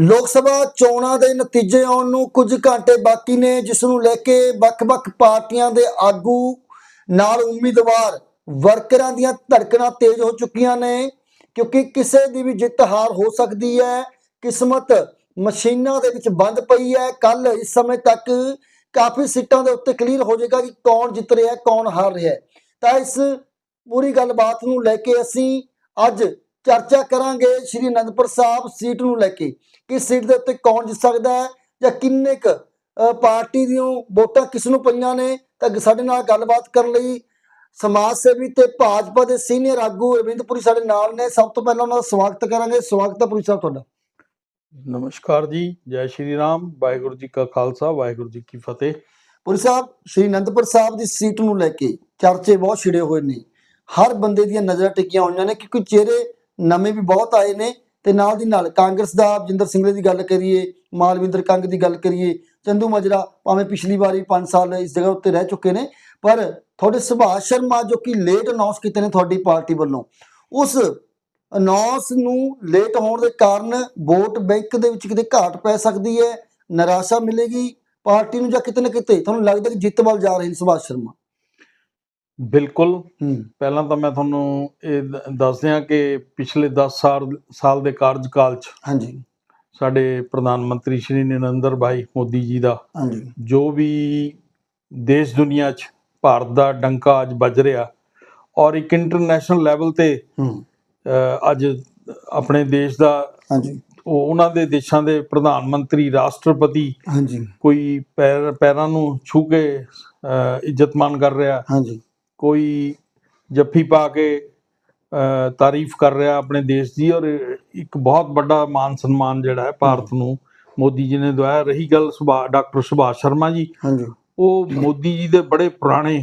ਲੋਕ ਸਭਾ ਚੋਣਾਂ ਦੇ ਨਤੀਜੇ ਆਉਣ ਨੂੰ ਕੁਝ ਘੰਟੇ ਬਾਕੀ ਨੇ, ਜਿਸ ਨੂੰ ਲੈ ਕੇ ਵੱਖ-ਵੱਖ ਪਾਰਟੀਆਂ ਦੇ ਆਗੂ ਨਾਲ ਉਮੀਦਵਾਰ ਵਰਕਰਾਂ ਦੀਆਂ ਧੜਕਣਾਂ ਤੇਜ਼ ਹੋ ਚੁੱਕੀਆਂ ਨੇ, ਕਿਉਂਕਿ ਕਿਸੇ ਦੀ ਵੀ ਜਿੱਤ ਹਾਰ ਹੋ ਸਕਦੀ ਹੈ। ਕਿਸਮਤ ਮਸ਼ੀਨਾਂ ਦੇ ਵਿੱਚ ਬੰਦ ਪਈ ਹੈ। ਕੱਲ ਇਸ ਸਮੇਂ ਤੱਕ ਕਾਫੀ ਸੀਟਾਂ ਦੇ ਉੱਤੇ ਕਲੀਅਰ ਹੋ ਜਾਏਗਾ ਕਿ ਕੌਣ ਜਿੱਤ ਰਿਹਾ ਹੈ ਕੌਣ ਹਾਰ ਰਿਹਾ ਹੈ। ਤਾਂ ਇਸ ਪੂਰੀ ਗੱਲਬਾਤ ਨੂੰ ਲੈ ਕੇ ਅਸੀਂ ਅੱਜ ਚਰਚਾ ਕਰਾਂਗੇ ਸ਼੍ਰੀ ਅਨੰਦਪੁਰ ਸਾਹਿਬ ਸੀਟ ਨੂੰ ਲੈ ਕੇ। ਕਿ ਸੀਟ ਦੇ ਉੱਤੇ ਕੌਣ ਜਿੱਤ ਸਕਦਾ ਹੈ ਜਾਂ ਕਿੰਨੇ ਕ ਪਾਰਟੀ ਦੀਆਂ ਵੋਟਾਂ ਕਿਸ ਨੂੰ ਪਈਆਂ ਨੇ ਤਾਂ ਸਾਡੇ ਨਾਲ ਗੱਲਬਾਤ ਕਰਨ ਲਈ ਸਮਾਜ ਸੇਵੀ ਤੇ ਭਾਜਪਾ ਦੇ ਸੀਨੀਅਰ ਆਗੂ ਰਵਿੰਦਪੁਰੀ ਸਾਡੇ ਨਾਲ ਨੇ। ਸਭ ਤੋਂ ਪਹਿਲਾਂ ਉਹਨਾਂ ਦਾ ਸਵਾਗਤ ਕਰਾਂਗੇ। ਸਵਾਗਤ ਹੈ ਪੁਰੀ ਸਾਹਿਬ ਤੁਹਾਡਾ। ਨਮਸਕਾਰ ਜੀ। ਜੈ ਸ਼੍ਰੀ ਰਾਮ। ਵਾਹਿਗੁਰੂ ਜੀ ਕਾ ਖਾਲਸਾ। ਵਾਹਿਗੁਰੂ ਜੀ ਕੀ ਫਤਿਹ। ਪੁਰੀ ਸਾਹਿਬ ਸ਼੍ਰੀ ਅਨੰਦਪੁਰ ਸਾਹਿਬ ਦੀ ਸੀਟ ਨੂੰ ਲੈ ਕੇ ਚਰਚੇ ਬਹੁਤ ਛਿੜੇ ਹੋਏ ਨੇ। ਹਰ ਬੰਦੇ ਦੀਆਂ ਨਜ਼ਰਾਂ ਟਿਕੀਆਂ ਹੋਈਆਂ ਨੇ ਕਿਉਂਕਿ ਚਿਹਰੇ ਨਵੇਂ ਵੀ ਬਹੁਤ ਆਏ ਨੇ। ਤੇ ਨਾਲ ਦੀ ਨਾਲ ਕਾਂਗਰਸ ਦਾ, ਜਿੰਦਰ ਸਿੰਘਲੇ ਦੀ ਗੱਲ ਕਰੀਏ ਮਾਲਵਿੰਦਰ ਕੰਗ ਦੀ ਗੱਲ ਕਰੀਏ, ਚੰਦੂ ਮਜਰਾ ਭਾਵੇਂ ਪਿਛਲੀ ਵਾਰੀ 5 ਸਾਲ ਇਸ ਜਗ੍ਹਾ ਉੱਤੇ ਰਹਿ ਚੁੱਕੇ ਨੇ, ਪਰ ਤੁਹਾਡੇ ਸੁਭਾਸ਼ ਸ਼ਰਮਾ ਜੋ ਕਿ ਲੇਟ ਅਨਾਉਂਸ ਕੀਤੇ ਨੇ ਤੁਹਾਡੀ ਪਾਰਟੀ ਵੱਲੋਂ, ਉਸ ਅਨਾਉਂਸ ਨੂੰ ਲੇਟ ਹੋਣ ਦੇ ਕਾਰਨ ਵੋਟ ਬੈਂਕ ਦੇ ਵਿੱਚ ਕਿਤੇ ਘਾਟ ਪੈ ਸਕਦੀ ਹੈ, ਨਿਰਾਸ਼ਾ ਮਿਲੇਗੀ ਪਾਰਟੀ ਨੂੰ ਜਾਂ ਕਿਤੇ ਨਾ ਕਿਤੇ, ਤੁਹਾਨੂੰ ਲੱਗਦਾ ਕਿ ਜਿੱਤ ਵੱਲ ਜਾ ਰਹੇ ਨੇ ਸੁਭਾਸ਼ ਸ਼ਰਮਾ। ਬਿਲਕੁਲ। ਪਹਿਲਾਂ ਤਾਂ ਮੈਂ ਤੁਹਾਨੂੰ ਇਹ ਦ- ਦੱਸ ਦਿਆਂ ਕਿ ਪਿਛਲੇ 10 ਸਾਲ ਸਾਲ ਦੇ ਕਾਰਜਕਾਲ 'ਚ ਹਾਂਜੀ। ਸਾਡੇ ਪ੍ਰਧਾਨ ਮੰਤਰੀ ਸ਼੍ਰੀ ਨਰਿੰਦਰ ਭਾਈ ਮੋਦੀ ਜੀ ਦਾ ਹਾਂਜੀ। ਜੋ ਵੀ ਦੇਸ਼ ਦੁਨੀਆ 'ਚ ਭਾਰਤ ਦਾ ਡੰਕਾ ਅੱਜ ਵੱਜ ਰਿਹਾ ਔਰ ਇੱਕ ਇੰਟਰਨੈਸ਼ਨਲ ਲੈਵਲ ਤੇ ਅੱਜ ਆਪਣੇ ਦੇਸ਼ ਦਾ ਹਾਂਜੀ। ਉਹ ਉਹਨਾਂ ਦੇ ਦੇਸ਼ਾਂ ਦੇ ਪ੍ਰਧਾਨ ਮੰਤਰੀ ਰਾਸ਼ਟਰਪਤੀ ਹਾਂਜੀ। ਕੋਈ ਪੈਰ ਨੂੰ ਛੂ ਕੇ ਅ, ਇੱਜ਼ਤ ਮਾਨ ਕਰ ਰਿਹਾ। ਹਾਂਜੀ। ਕੋਈ ਜੱਫੀ ਪਾ ਕੇ ਤਾਰੀਫ ਕਰ ਰਿਹਾ ਆਪਣੇ ਦੇਸ਼ ਦੀ ਔਰ ਇੱਕ ਬਹੁਤ ਵੱਡਾ ਮਾਨ ਸਨਮਾਨ ਜਿਹੜਾ ਹੈ ਭਾਰਤ ਨੂੰ ਮੋਦੀ ਜੀ ਨੇ ਦਵਾਇਆ। ਰਹੀ ਗੱਲ ਸੁਭਾ ਡਾਕਟਰ ਸੁਭਾਸ਼ ਸ਼ਰਮਾ ਜੀ। ਹਾਂਜੀ। ਉਹ ਮੋਦੀ ਜੀ ਦੇ ਬੜੇ ਪੁਰਾਣੇ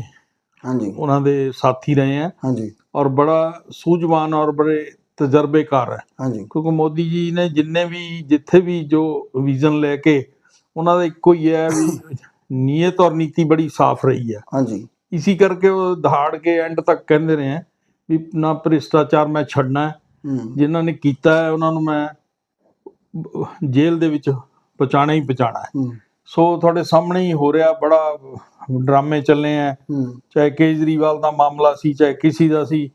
ਹਾਂਜੀ। ਉਹਨਾਂ ਦੇ ਸਾਥੀ ਰਹੇ ਹੈ ਹਾਂਜੀ। ਔਰ ਬੜਾ ਸੂਝਵਾਨ ਔਰ ਬੜੇ ਤਜਰਬੇਕਾਰ ਹੈ। ਹਾਂਜੀ। ਕਿਉਂਕਿ ਮੋਦੀ ਜੀ ਨੇ ਜਿੰਨੇ ਵੀ ਜਿੱਥੇ ਵੀ ਜੋ ਵਿਜ਼ਨ ਲੈ ਕੇ ਉਹਨਾਂ ਦਾ ਇੱਕੋ ਹੀ ਹੈ ਵੀ ਨੀਅਤ ਔਰ ਨੀਤੀ ਬੜੀ ਸਾਫ਼ ਰਹੀ ਹੈ। ਹਾਂਜੀ। ਇਸੀ ਕਰਕੇ ਉਹ ਦਹਾੜ ਕੇ ਐਂਡ ਤੱਕ ਕਹਿੰਦੇ ਰਹੇ ਹੈ ਵੀ ਨਾ ਭ੍ਰਿਸ਼ਟਾਚਾਰ ਮੈਂ ਛੱਡਣਾ ਜਿਨ੍ਹਾਂ ਨੇ ਕੀਤਾ ਹੈ ਉਹਨਾਂ ਨੂੰ ਮੈਂ ਜੇਲ੍ਹ ਦੇ ਵਿੱਚ ਪਹੁੰਚਾਣਾ ਹੀ ਪਹੁੰਚਾਣਾ ਸੋ ਤੁਹਾਡੇ ਸਾਹਮਣੇ ਹੀ ਹੋ ਰਿਹਾ ਬੜਾ ਡਰਾਮੇ ਚੱਲੇ ਆ ਚਾਹੇ ਕੇਜਰੀਵਾਲ ਦਾ ਮਾਮਲਾ ਸੀ ਚਾਹੇ ਕਿਸੇ ਦਾ ਸੀ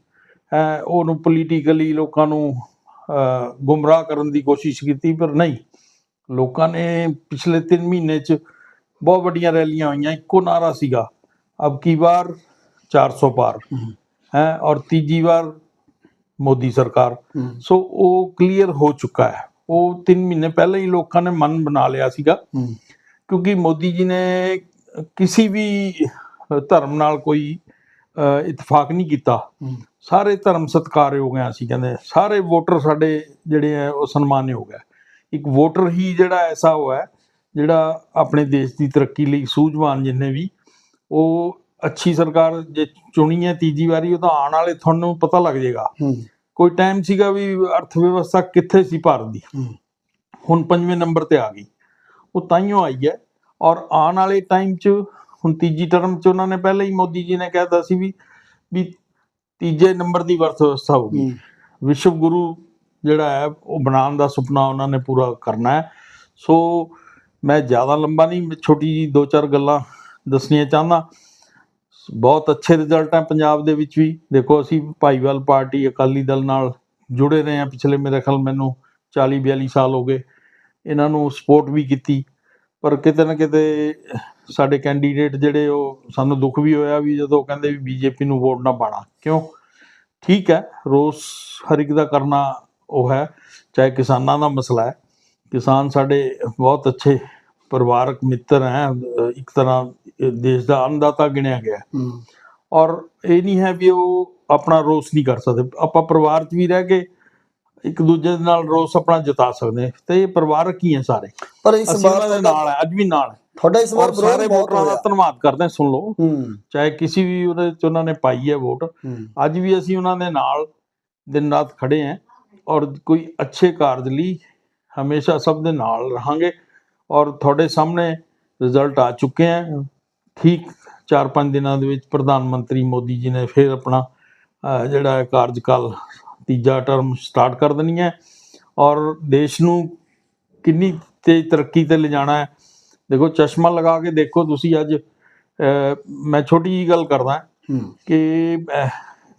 ਉਹਨੂੰ ਪੋਲੀਟੀਕਲੀ ਲੋਕਾਂ ਨੂੰ ਗੁੰਮਰਾਹ ਕਰਨ ਦੀ ਕੋਸ਼ਿਸ਼ ਕੀਤੀ ਪਰ ਨਹੀਂ। ਲੋਕਾਂ ਨੇ ਪਿਛਲੇ 3 ਮਹੀਨੇ ਚ ਬਹੁਤ ਵੱਡੀਆਂ ਰੈਲੀਆਂ ਹੋਈਆਂ ਇੱਕੋ ਨਾਰਾ ਸੀਗਾ। ਅਬ ਕੀ ਵਾਰ 400 ਪਾਰ ਹੂੰ। ਔਰ ਤੀਜੀ ਵਾਰ ਮੋਦੀ ਸਰਕਾਰ ਸੋ ਉਹ ਕਲੀਅਰ ਹੋ ਚੁੱਕਾ ਹੈ ਉਹ 3 ਮਹੀਨੇ ਪਹਿਲਾਂ ਹੀ ਲੋਕਾਂ ਨੇ ਮਨ ਬਣਾ ਲਿਆ ਸੀਗਾ ਕਿਉਂਕਿ ਮੋਦੀ ਜੀ ਨੇ ਕਿਸੇ ਵੀ ਧਰਮ ਨਾਲ ਕੋਈ ਇਤਫਾਕ ਨਹੀਂ ਕੀਤਾ ਸਾਰੇ ਧਰਮ ਸਤਿਕਾਰਯੋਗ ਆ ਅਸੀਂ ਕਹਿੰਦੇ ਸਾਰੇ ਵੋਟਰ ਸਾਡੇ ਜਿਹੜੇ ਆ ਉਹ ਸਨਮਾਨਯੋਗ ਹੈ ਇੱਕ ਵੋਟਰ ਹੀ ਜਿਹੜਾ ਐਸਾ ਹੋਇਆ ਜਿਹੜਾ ਆਪਣੇ ਦੇਸ਼ ਦੀ ਤਰੱਕੀ ਲਈ ਸੂਝਵਾਨ ਜਿੰਨੇ ਵੀ ਉਹ ਅੱਛੀ ਸਰਕਾਰ ਜੇ ਚੁਣੀ ਹੈ ਤੀਜੀ ਵਾਰੀ ਉਹ ਤਾਂ ਆਉਣ ਵਾਲੇ ਤੁਹਾਨੂੰ ਪਤਾ ਲੱਗ ਜਾਏਗਾ। ਕੋਈ ਟਾਈਮ ਸੀਗਾ ਵੀ ਅਰਥ ਵਿਵਸਥਾ ਕਿੱਥੇ ਸੀ ਭਾਰਤ ਦੀ? ਹੁਣ ਪੰਜਵੇਂ ਨੰਬਰ ਤੇ ਆ ਗਈ। ਉਹ ਤਾਈਓ ਆਈ ਹੈ। ਔਰ ਆਉਣ ਵਾਲੇ ਟਾਈਮ 'ਚ ਹੁਣ ਤੀਜੀ ਟਰਮ 'ਚ ਉਹਨਾਂ ਨੇ ਪਹਿਲਾਂ ਹੀ ਮੋਦੀ ਜੀ ਨੇ ਕਹਿਤਾ ਸੀ ਵੀ ਵੀ ਤੀਜੇ ਨੰਬਰ ਦੀ ਵਰਤ ਵਿਵਸਥਾ ਹੋਊਗੀ ਵਿਸ਼ਵ ਗੁਰੂ ਜਿਹੜਾ ਹੈ ਉਹ ਬਣਾਉਣ ਦਾ ਸੁਪਨਾ ਉਹਨਾਂ ਨੇ ਪੂਰਾ ਕਰਨਾ ਹੈ। ਸੋ ਮੈਂ ਜ਼ਿਆਦਾ ਲੰਬਾ ਨਹੀਂ ਛੋਟੀ ਜੀ ਦੋ ਚਾਰ ਗੱਲਾਂ ਦੱਸਣੀਆਂ ਚਾਹੁੰਦਾ। ਬਹੁਤ ਅੱਛੇ ਰਿਜ਼ਲਟ ਹੈ ਪੰਜਾਬ ਦੇ ਵਿੱਚ ਵੀ। ਦੇਖੋ, ਅਸੀਂ ਭਾਈਵਾਲ ਪਾਰਟੀ, ਅਕਾਲੀ ਦਲ ਨਾਲ ਜੁੜੇ ਰਹੇ ਹਾਂ ਪਿਛਲੇ, ਮੇਰੇ ਖਿਆਲ ਮੈਨੂੰ 40 42 ਸਾਲ ਹੋ ਗਏ। ਇਹਨਾਂ ਨੂੰ ਸਪੋਰਟ ਵੀ ਕੀਤੀ। ਪਰ ਕਿਤੇ ਨਾ ਕਿਤੇ ਸਾਡੇ ਕੈਂਡੀਡੇਟ ਜਿਹੜੇ ਉਹ ਸਾਨੂੰ ਦੁੱਖ ਵੀ ਹੋਇਆ ਵੀ ਜਦੋਂ ਕਹਿੰਦੇ ਵੀ ਬੀਜੇਪੀ ਨੂੰ ਵੋਟ ਨਾ ਪਾਣਾ। ਕਿਉਂ? ਠੀਕ ਹੈ, ਰੋਸ ਹਰ ਇੱਕ ਦਾ ਕਰਨਾ ਉਹ ਹੈ। ਚਾਹੇ ਕਿਸਾਨਾਂ ਦਾ ਮਸਲਾ ਹੈ। ਕਿਸਾਨ ਸਾਡੇ ਬਹੁਤ ਅੱਛੇ ਪਰਿਵਾਰਕ ਮਿੱਤਰ ਹੈ ਇੱਕ ਤਰ੍ਹਾਂ ਦੇਸ਼ ਦਾ ਅੰਨਦਾਤਾ ਗਿਣਿਆ ਗਿਆ ਔਰ ਇਹ ਨਹੀਂ ਹੈ ਵੀ ਉਹ ਆਪਣਾ ਰੋਸ ਨਹੀਂ ਕਰ ਸਕਦੇ। ਆਪਾਂ ਪਰਿਵਾਰ 'ਚ ਵੀ ਰਹਿ ਕੇ ਇੱਕ ਦੂਜੇ ਦੇ ਨਾਲ ਰੋਸ ਆਪਣਾ ਜਤਾ ਸਕਦੇ ਤੇ ਇਹ ਪਰਿਵਾਰਕ ਹੀ ਹੈ ਸਾਰੇ। ਪਰ ਇਸ ਵਾਰ ਦੇ ਨਾਲ ਹੈ ਅੱਜ ਵੀ ਨਾਲ ਹੈ। ਤੁਹਾਡਾ ਇਸ ਵਾਰ ਸਾਰੇ ਵੋਟਰਾਂ ਦਾ ਧੰਨਵਾਦ ਕਰਦੇ ਸੁਣ ਲਓ। ਚਾਹੇ ਕਿਸੇ ਵੀ ਉਹਦੇ 'ਚ ਉਹਨਾਂ ਨੇ ਪਾਈ ਹੈ ਵੋਟ। ਅੱਜ ਵੀ ਅਸੀਂ ਉਹਨਾਂ ਦੇ ਨਾਲ ਦਿਨ ਰਾਤ ਖੜੇ ਹਾਂ। ਔਰ ਕੋਈ ਅੱਛੇ ਕਾਰਜ ਲਈ ਹਮੇਸ਼ਾ ਸਭ ਦੇ ਨਾਲ ਰਹਾਂਗੇ। ਔਰ ਤੁਹਾਡੇ ਸਾਹਮਣੇ ਰਿਜ਼ਲਟ ਆ ਚੁੱਕੇ ਹੈ ਠੀਕ 4-5 ਦਿਨਾਂ ਦੇ ਵਿੱਚ ਪ੍ਰਧਾਨ ਮੰਤਰੀ ਮੋਦੀ ਜੀ ਨੇ ਫਿਰ ਆਪਣਾ ਜਿਹੜਾ ਕਾਰਜਕਾਲ ਤੀਜਾ ਟਰਮ ਸਟਾਰਟ ਕਰ ਦੇਣੀ ਹੈ। ਔਰ ਦੇਸ਼ ਨੂੰ ਕਿੰਨੀ ਤੇਜ਼ ਤਰੱਕੀ ਤੇ ਲਿਜਾਣਾ ਹੈ। ਦੇਖੋ ਚਸ਼ਮਾ ਲਗਾ ਕੇ ਦੇਖੋ ਤੁਸੀਂ ਅੱਜ ਮੈਂ ਛੋਟੀ ਜੀ ਗੱਲ ਕਰਦਾ। ਕਿ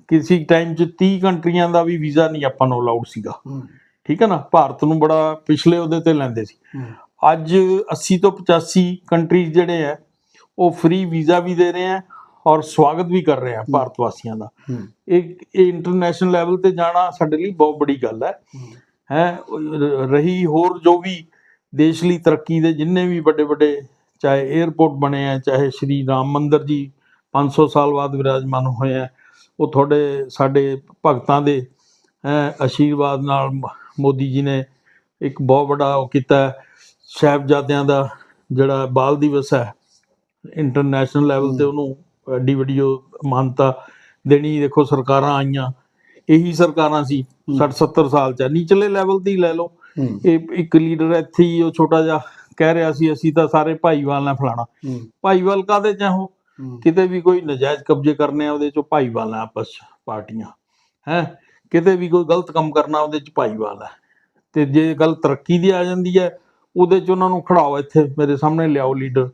ਕਿਸੇ ਟਾਈਮ 'ਚ 30 ਕੰਟਰੀਆਂ ਦਾ ਵੀ ਵੀਜ਼ਾ ਨਹੀਂ ਆਪਾਂ ਨੂੰ ਅਲਾਉਡ ਸੀਗਾ। ਠੀਕ ਹੈ ਨਾ? ਭਾਰਤ ਨੂੰ ਬੜਾ ਪਿਛਲੇ ਉਹਦੇ ਤੇ ਲੈਂਦੇ ਸੀ। ਅੱਜ 80 ਤੋਂ 85 ਕੰਟਰੀਜ਼ ਜਿਹੜੇ ਆ ਉਹ ਫ੍ਰੀ ਵੀਜ਼ਾ ਵੀ ਦੇ ਰਹੇ ਆ ਔਰ ਸਵਾਗਤ ਵੀ ਕਰ ਰਹੇ ਆ ਭਾਰਤ ਵਾਸੀਆਂ ਦਾ। ਇਹ ਇਹ ਇੰਟਰਨੈਸ਼ਨਲ ਲੈਵਲ ਤੇ ਜਾਣਾ ਸਾਡੇ ਲਈ ਬਹੁਤ ਬੜੀ ਗੱਲ ਹੈ। ਹੈ। ਰਹੀ ਹੋਰ ਜੋ ਵੀ ਦੇਸ਼ ਲਈ ਤਰੱਕੀ ਦੇ ਜਿੰਨੇ ਵੀ ਵੱਡੇ ਵੱਡੇ ਚਾਹੇ 에ਅਰਪੋਰਟ ਬਣੇ ਆ ਚਾਹੇ ਸ਼੍ਰੀ ਰਾਮ ਮੰਦਿਰ ਜੀ 500 ਸਾਲ ਬਾਅਦ ਵਿਰਾਜਮਾਨ ਹੋਏ ਆ ਉਹ ਤੁਹਾਡੇ ਸਾਡੇ ਭਗਤਾਂ ਦੇ ਹੈਂ, ਆਸ਼ੀਰਵਾਦ ਨਾਲ ਮੋਦੀ ਜੀ ਨੇ ਇੱਕ ਬਹੁਤ ਵੱਡਾ ਉਹ ਕੀਤਾ। ਸਾਹਿਬਜ਼ਾਦਿਆਂ ਦਾ ਜਿਹੜਾ ਬਾਲ ਦਿਵਸ ਹੈ ਇੰਟਰਨੈਸ਼ਨਲ ਲੈਵਲ ਤੇ ਉਹਨੂੰ ਐਡੀ ਵੱਡੀ ਮਾਨਤਾ ਦੇਣੀ ਦੇਖੋ ਸਰਕਾਰਾਂ ਆਈਆਂ ਇਹੀ ਸਰਕਾਰਾਂ ਸੀ 60 70 ਸਾਲ ਚ ਨੀਚਲੇ ਲੈਵਲ ਹੀ ਲੈ ਲਓ। ਇਹ ਇੱਕ ਲੀਡਰ ਇੱਥੇ ਹੀ ਉਹ ਛੋਟਾ ਜਿਹਾ ਕਹਿ ਰਿਹਾ ਸੀ ਅਸੀਂ ਤਾਂ ਸਾਰੇ ਭਾਈਵਾਲ ਨਾਲ ਫਲਾਣਾ। ਭਾਈਵਾਲ ਕਾਦੇ ਚਾਹੋ ਕਿਤੇ ਵੀ ਕੋਈ ਨਜਾਇਜ਼ ਕਬਜ਼ੇ ਕਰਨੇ ਆ ਉਹਦੇ ਚ ਭਾਈਵਾਲ ਆ ਆਪਸ ਪਾਰਟੀਆਂ। ਹੈ? ਕਿਤੇ ਵੀ ਕੋਈ ਗਲਤ ਕੰਮ ਕਰਨਾ ਉਹਦੇ ਚ ਭਾਈਵਾਲ ਹੈ ਤੇ ਜੇ ਗੱਲ ਤਰੱਕੀ ਦੀ ਆ ਜਾਂਦੀ ਹੈ ਉਹਦੇ ਚ ਉਹਨਾਂ ਨੂੰ ਖੜਾਓ ਇੱਥੇ ਮੇਰੇ ਸਾਹਮਣੇ ਲਿਆਓ ਲੀਡਰ।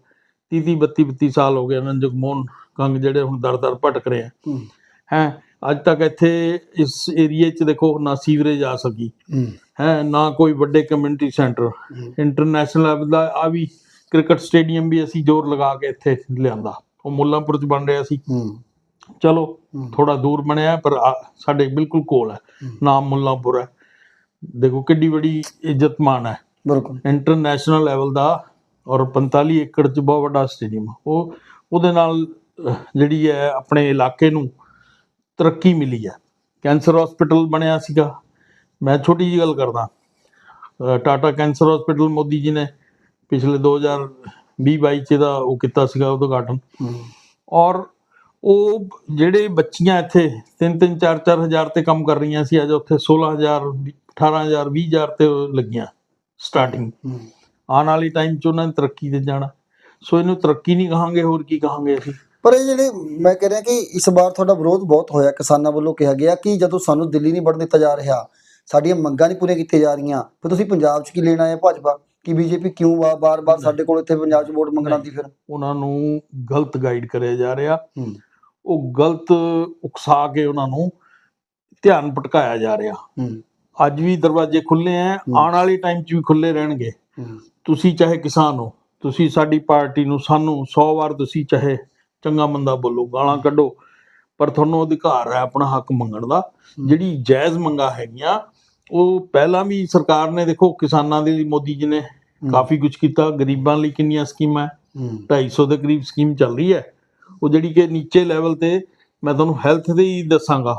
30 30 32 32 ਸਾਲ ਹੋ ਗਏ ਉਹਨਾਂ ਨੂੰ ਜਗਮੋਹਨ ਕੰਗ ਜਿਹੜੇ ਹੁਣ ਦਰ ਦਰ ਭਟਕ ਰਹੇ ਆ। ਹੂੰ। ਅੱਜ ਤੱਕ ਇੱਥੇ ਇਸ ਏਰੀਏ 'ਚ ਦੇਖੋ ਨਾ ਸੀਵਰੇਜ ਆ ਸਕੀ। ਹੂੰ। ਨਾ ਕੋਈ ਵੱਡੇ ਕਮਿਊਨਿਟੀ ਸੈਂਟਰ। ਇੰਟਰਨੈਸ਼ਨਲ ਲੈਵਲ ਦਾ ਆ ਵੀ ਕ੍ਰਿਕਟ ਸਟੇਡੀਅਮ ਵੀ ਅਸੀਂ ਜ਼ੋਰ ਲਗਾ ਕੇ ਇੱਥੇ ਲਿਆਂਦਾ। ਉਹ ਮੁੱਲਾਂਪੁਰ 'ਚ ਬਣ ਰਿਹਾ ਸੀ। ਚਲੋ। ਥੋੜਾ ਦੂਰ ਬਣਿਆ ਪਰ ਸਾਡੇ ਬਿਲਕੁਲ ਕੋਲ ਹੈ। ਨਾਮ ਮੁੱਲਾਂਪੁਰ ਹੈ। ਦੇਖੋ ਕਿੱਡੀ ਵੱਡੀ ਇੱਜ਼ਤਮਾਨ ਹੈ। ਬਿਲਕੁਲ। ਇੰਟਰਨੈਸ਼ਨਲ ਲੈਵਲ ਦਾ ਔਰ 45 ਏਕੜ 'ਚ ਬਹੁਤ ਵੱਡਾ ਸਟੇਡੀਅਮ ਉਹ ਉਹਦੇ ਨਾਲ ਜਿਹੜੀ ਹੈ ਆਪਣੇ ਇਲਾਕੇ ਨੂੰ ਤਰੱਕੀ ਮਿਲੀ ਹੈ। ਕੈਂਸਰ ਹਸਪੀਟਲ ਬਣਿਆ ਸੀਗਾ। ਮੈਂ ਛੋਟੀ ਜਿਹੀ ਗੱਲ ਕਰਦਾ। ਟਾਟਾ ਕੈਂਸਰ ਹਸਪੀਟਲ ਮੋਦੀ ਜੀ ਨੇ ਪਿਛਲੇ 2020 22 ਚ ਦਾ ਉਹ ਕੀਤਾ ਸੀਗਾ ਉਦਘਾਟਨ। ਹੂੰ। ਔਰ ਉਹ ਜਿਹੜੇ ਬੱਚੀਆਂ ਇੱਥੇ 3 3 4 4 ਹਜ਼ਾਰ ਤੇ ਕੰਮ ਕਰ ਰਹੀਆਂ ਸੀ ਅੱਜ ਉੱਥੇ 16000 18000 20000 ਤੇ ਲੱਗੀਆਂ। ਸਟਾਰਟਿੰਗ ਆਉਣ ਵਾਲੀ ਟਾਈਮ 'ਚ ਉਹਨਾਂ ਨੇ ਤਰੱਕੀ ਤੇ ਜਾਣਾ। ਸੋ ਇਹਨੂੰ ਤਰੱਕੀ ਨਹੀਂ ਕਹਾਂਗੇ ਹੋਰ ਕੀ ਕਹਾਂਗੇ ਅਸੀਂ? ਪਰ ਇਹ ਜਿਹੜੇ ਮੈਂ ਕਹਿ ਰਿਹਾ ਕਿ ਇਸ ਵਾਰ ਤੁਹਾਡਾ ਵਿਰੋਧ ਬਹੁਤ ਹੋਇਆ ਕਿਸਾਨਾਂ ਵੱਲੋਂ ਕਿਹਾ ਗਿਆ ਕਿ ਜਦੋਂ ਸਾਨੂੰ ਦਿੱਲੀ ਨਹੀਂ ਵੜਨ ਦਿੱਤਾ ਜਾ ਰਿਹਾ ਸਾਡੀਆਂ ਮੰਗਾਂ ਨਹੀਂ ਪੂਰੀਆਂ ਕੀਤੀਆਂ ਜਾ ਰਹੀਆਂ ਫਿਰ ਤੁਸੀਂ ਪੰਜਾਬ 'ਚ ਕੀ ਲੈਣਾ ਹੈ ਭਾਜਪਾ? ਕਿ ਬੀਜੇਪੀ ਕਿਉਂ ਵਾ ਬਾਰ-ਬਾਰ ਸਾਡੇ ਕੋਲ ਇੱਥੇ ਪੰਜਾਬ 'ਚ ਵੋਟ ਮੰਗਣ ਆਉਂਦੀ ਫਿਰ? ਉਹਨਾਂ ਨੂੰ ਗਲਤ ਗਾਈਡ ਕਰਿਆ ਜਾ ਰਿਹਾ। ਉਹ ਗਲਤ ਉਕਸਾ ਕੇ ਉਹਨਾਂ ਨੂੰ ਧਿਆਨ ਭਟਕਾਇਆ ਜਾ ਰਿਹਾ। ਅੱਜ ਵੀ ਦਰਵਾਜ਼ੇ ਖੁੱਲੇ ਆ ਆਉਣ ਵਾਲੇ ਟਾਈਮ 'ਚ ਵੀ ਖੁੱਲੇ ਰਹਿਣਗੇ। ਤੁਸੀਂ ਚਾਹੇ ਕਿਸਾਨ ਹੋ ਤੁਸੀਂ ਸਾਡੀ ਪਾਰਟੀ ਨੂੰ ਸਾਨੂੰ 100 ਵਾਰ ਤੁਸੀਂ ਚਾਹੇ ਚੰਗਾ ਮੰਦਾ ਬੋਲੋ ਗਾਲਾਂ ਕੱਢੋ ਪਰ ਤੁਹਾਨੂੰ ਅਧਿਕਾਰ ਹੈ ਆਪਣਾ ਹੱਕ ਮੰਗਣ ਦਾ। ਜਿਹੜੀ ਜਾਇਜ਼ ਮੰਗਾ ਹੈਗੀਆਂ ਉਹ ਪਹਿਲਾਂ ਵੀ ਸਰਕਾਰ ਨੇ ਦੇਖੋ ਕਿਸਾਨਾਂ ਦੇ ਲਈ ਮੋਦੀ ਜੀ ਨੇ ਕਾਫੀ ਕੁਝ ਕੀਤਾ ਗਰੀਬਾਂ ਲਈ ਕਿੰਨੀਆਂ ਸਕੀਮਾਂ ਹੈ। ਹੂੰ 250 ਦੇ ਕਰੀਬ ਸਕੀਮ ਚੱਲ ਰਹੀ ਹੈ ਉਹ ਜਿਹੜੀ ਕਿ ਨੀਚੇ ਲੈਵਲ ਤੇ ਮੈਂ ਤੁਹਾਨੂੰ ਹੈਲਥ ਦੇ ਹੀ ਦੱਸਾਂਗਾ।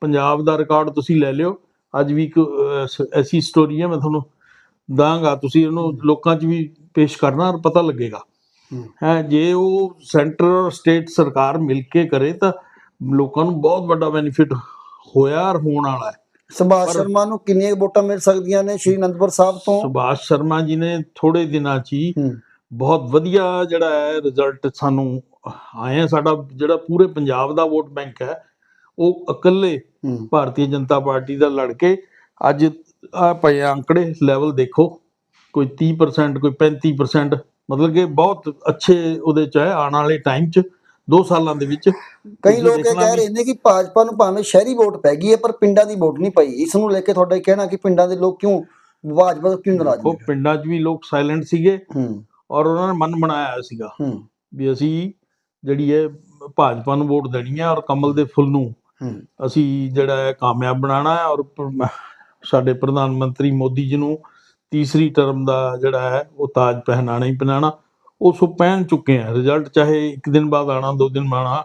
ਪੰਜਾਬ ਦਾ ਰਿਕਾਰਡ ਤੁਸੀਂ ਲੈ ਲਿਓ। ਅੱਜ ਵੀ ਇੱਕ ਐਸੀ ਸਟੋਰੀ ਹੈ ਮੈਂ ਤੁਹਾਨੂੰ ਦਾਂਗਾ। ਤੁਸੀਂ ਉਹਨੂੰ ਲੋਕਾਂ 'ਚ ਵੀ ਪੇਸ਼ ਕਰਨਾ ਔਰ ਪਤਾ ਲੱਗੇਗਾ। ਹੂੰ। ਜੇ ਉਹ ਸੈਂਟਰ ਔਰ ਸਟੇਟ ਸਰਕਾਰ ਮਿਲ ਕੇ ਕਰੇ ਤਾਂ ਲੋਕਾਂ ਨੂੰ ਬਹੁਤ ਵੱਡਾ ਬੈਨੀਫਿਟ ਹੋਇਆ ਔਰ ਹੋਣ ਵਾਲਾ ਹੈ। ਸੁਭਾਸ਼ ਸ਼ਰਮਾ ਨੂੰ ਕਿੰਨੀਆਂ ਵੋਟਾਂ ਮਿਲ ਸਕਦੀਆਂ ਨੇ ਸ਼੍ਰੀ ਅਨੰਦਪੁਰ ਸਾਹਿਬ ਤੋਂ? ਸੁਭਾਸ਼ ਸ਼ਰਮਾ ਜੀ ਨੇ ਥੋੜੇ ਦਿਨਾਂ 'ਚ ਹੀ ਬਹੁਤ ਵਧੀਆ ਜਿਹੜਾ ਹੈ ਰਿਜ਼ਲਟ ਸਾਨੂੰ ਆਏ ਆ। ਸਾਡਾ ਜਿਹੜਾ ਪੂਰੇ ਪੰਜਾਬ ਦਾ ਵੋਟ ਬੈਂਕ ਹੈ ਉਹ ਇਕੱਲੇ ਭਾਰਤੀ ਜਨਤਾ ਪਾਰਟੀ ਦਾ ਲੜ ਕੇ ਅੱਜ ਆ ਪਏ ਅੰਕੜੇ ਲੈਵਲ ਦੇਖੋ ਕੋਈ 30% ਕੋਈ 35% ਮਤਲਬ ਕਿ ਬਹੁਤ ਅੱਛੇ ਉਹਦੇ ਚ ਹੈ ਆਉਣ ਵਾਲੇ ਟਾਈਮ ਚ 2 ਸਾਲਾਂ ਦੇ ਵਿੱਚ। ਕਈ ਲੋਕ ਇਹ ਕਹਿ ਰਹੇ ਨੇ ਕਿ ਭਾਜਪਾ ਨੂੰ ਭਾਵੇਂ ਸ਼ਹਿਰੀ ਵੋਟ ਪੈ ਗਈ ਹੈ ਪਰ ਪਿੰਡਾਂ ਦੀ ਵੋਟ ਨਹੀਂ ਪਈ। ਇਸ ਨੂੰ ਲੈ ਕੇ ਤੁਹਾਡਾ ਕਹਿਣਾ ਕਿ ਪਿੰਡਾਂ ਦੇ ਲੋਕ ਕਿਉਂ ਭਾਜਪਾ ਤੋਂ ਕਿਉਂ ਨਾਰਾਜ਼ ਨੇ? ਪਿੰਡਾਂ 'ਚ ਵੀ ਲੋਕ ਸਾਇਲੈਂਟ ਸੀਗੇ ਔਰ ਉਹਨਾਂ ਨੇ ਮਨ ਬਣਾਇਆ ਸੀਗਾ ਵੀ ਅਸੀਂ ਜਿਹੜੀ ਹੈ ਭਾਜਪਾ ਨੂੰ ਵੋਟ ਦੇਣੀ ਹੈ ਔਰ ਕਮਲ ਦੇ ਫੁੱਲ ਨੂੰ ਅਸੀਂ ਜਿਹੜਾ ਹੈ ਕਾਮਯਾਬ ਬਣਾਉਣਾ ਹੈ ਔਰ ਸਾਡੇ ਪ੍ਰਧਾਨ ਮੰਤਰੀ ਮੋਦੀ ਜੀ ਨੂੰ ਤੀਸਰੀ ਟਰਮ ਦਾ ਜਿਹੜਾ ਹੈ ਉਹ ਤਾਜ ਪਹਿਨਾਣਾ ਹੀ ਪਹਿਨਾਣਾ। ਉਹ ਸੋ ਪਹਿਨ ਚੁੱਕੇ ਆ ਰਿਜ਼ਲਟ ਚਾਹੇ ਇੱਕ ਦਿਨ ਬਾਅਦ ਆਣਾ ਦੋ ਦਿਨ ਬਾਅਦ ਆਉਣਾ,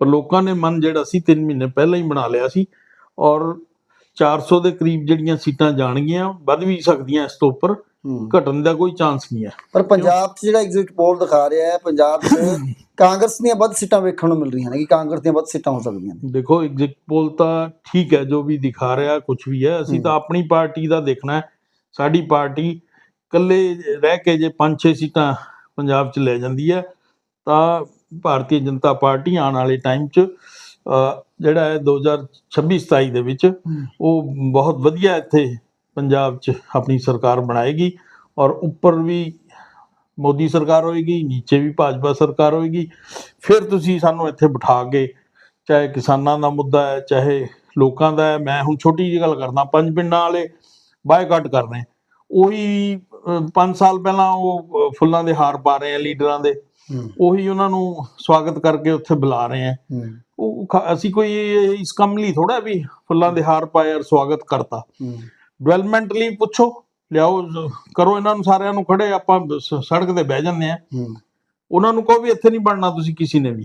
ਪਰ ਲੋਕਾਂ ਨੇ ਮਨ ਜਿਹੜਾ ਸੀ 3 ਮਹੀਨੇ ਪਹਿਲਾਂ ਹੀ ਬਣਾ ਲਿਆ ਸੀ ਔਰ 400 ਦੇ ਕਰੀਬ ਜਿਹੜੀਆਂ ਸੀਟਾਂ ਜਾਣਗੀਆਂ, ਵੱਧ ਵੀ ਸਕਦੀਆਂ ਇਸ ਤੋਂ ਉੱਪਰ। ਘਟਣ ਦਾ ਕੋਈ ਚਾਂਸ ਨਹੀਂ ਹੈ। ਪਰ ਪੰਜਾਬ 'ਚ ਜਿਹੜਾ ਐਗਜ਼ਿਟ ਪੋਲ ਦਿਖਾ ਰਿਹਾ ਹੈ ਪੰਜਾਬ 'ਚ ਕਾਂਗਰਸ ਦੀਆਂ ਵੱਧ ਸੀਟਾਂ ਵੇਖਣ ਨੂੰ ਮਿਲ ਰਹੀਆਂ ਨੇ ਕਿ ਕਾਂਗਰਸ ਦੀਆਂ ਵੱਧ ਸੀਟਾਂ ਹੋ ਸਕਦੀਆਂ ਨੇ। ਦੇਖੋ ਐਗਜ਼ਿਟ ਪੋਲ ਤਾਂ ਠੀਕ ਹੈ ਜੋ ਵੀ ਦਿਖਾ ਰਿਹਾ ਕੁਝ ਵੀ ਹੈ। ਅਸੀਂ। ਤਾਂ ਆਪਣੀ ਪਾਰਟੀ ਦਾ ਦੇਖਣਾ ਹੈ। ਸਾਡੀ ਪਾਰਟੀ ਇਕੱਲੇ ਰਹਿ ਕੇ ਜੇ 5-6 ਸੀਟਾਂ ਪੰਜਾਬ 'ਚ ਲੈ ਜਾਂਦੀ ਹੈ ਤਾਂ ਭਾਰਤੀ ਜਨਤਾ ਪਾਰਟੀ ਆਉਣ ਵਾਲੇ ਟਾਈਮ 'ਚ ਜਿਹੜਾ ਹੈ 2026-27 ਦੇ ਵਿੱਚ ਉਹ ਬਹੁਤ ਵਧੀਆ ਇੱਥੇ ਪੰਜਾਬ 'ਚ ਆਪਣੀ ਸਰਕਾਰ ਬਣਾਏਗੀ ਔਰ ਉੱਪਰ ਵੀ ਮੋਦੀ ਸਰਕਾਰ ਹੋਏਗੀ ਨੀਚੇ ਵੀ ਭਾਜਪਾ ਸਰਕਾਰ ਹੋਏਗੀ। ਫਿਰ ਤੁਸੀਂ ਸਾਨੂੰ ਇੱਥੇ ਬਿਠਾ ਕੇ ਚਾਹੇ ਕਿਸਾਨਾਂ ਦਾ ਮੁੱਦਾ ਹੈ ਚਾਹੇ ਲੋਕਾਂ ਦਾ ਹੈ ਮੈਂ ਹੁਣ ਛੋਟੀ ਜਿਹੀ ਗੱਲ ਕਰਦਾ ਪੰਜ ਪਿੰਡਾਂ ਵਾਲੇ ਬਾਈਕਾਟ ਕਰ ਰਹੇ। ਉਹੀ 5 ਸਾਲ ਪਹਿਲਾਂ ਉਹ ਫੁੱਲਾਂ ਦੇ ਹਾਰ ਪਾ ਰਹੇ ਆ ਲੀਡਰਾਂ ਦੇ। ਉਹੀ ਉਹਨਾਂ ਨੂੰ ਸਵਾਗਤ ਕਰਕੇ ਉੱਥੇ ਬੁਲਾ ਰਹੇ ਆ। ਉਹ ਅਸੀਂ ਕੋਈ ਇਸ ਕੰਮ ਲਈ ਥੋੜਾ ਵੀ ਫੁੱਲਾਂ ਦੇ ਹਾਰ ਪਾਏ ਔਰ ਸਵਾਗਤ ਕਰਤਾ। ਡਿਵੈਲਪਮੈਂਟ ਲਈ ਪੁੱਛੋ ਲਿਆਓ ਕਰੋ ਇਹਨਾਂ ਨੂੰ ਸਾਰਿਆਂ ਨੂੰ ਖੜੇ ਆਪਾਂ ਸੜਕ ਤੇ ਬਹਿ ਜਾਂਦੇ ਆ ਉਹਨਾਂ ਨੂੰ ਕਹੋ ਵੀ ਇੱਥੇ ਨਹੀਂ ਬਣਨਾ ਤੁਸੀਂ ਕਿਸੇ ਨੇ ਵੀ।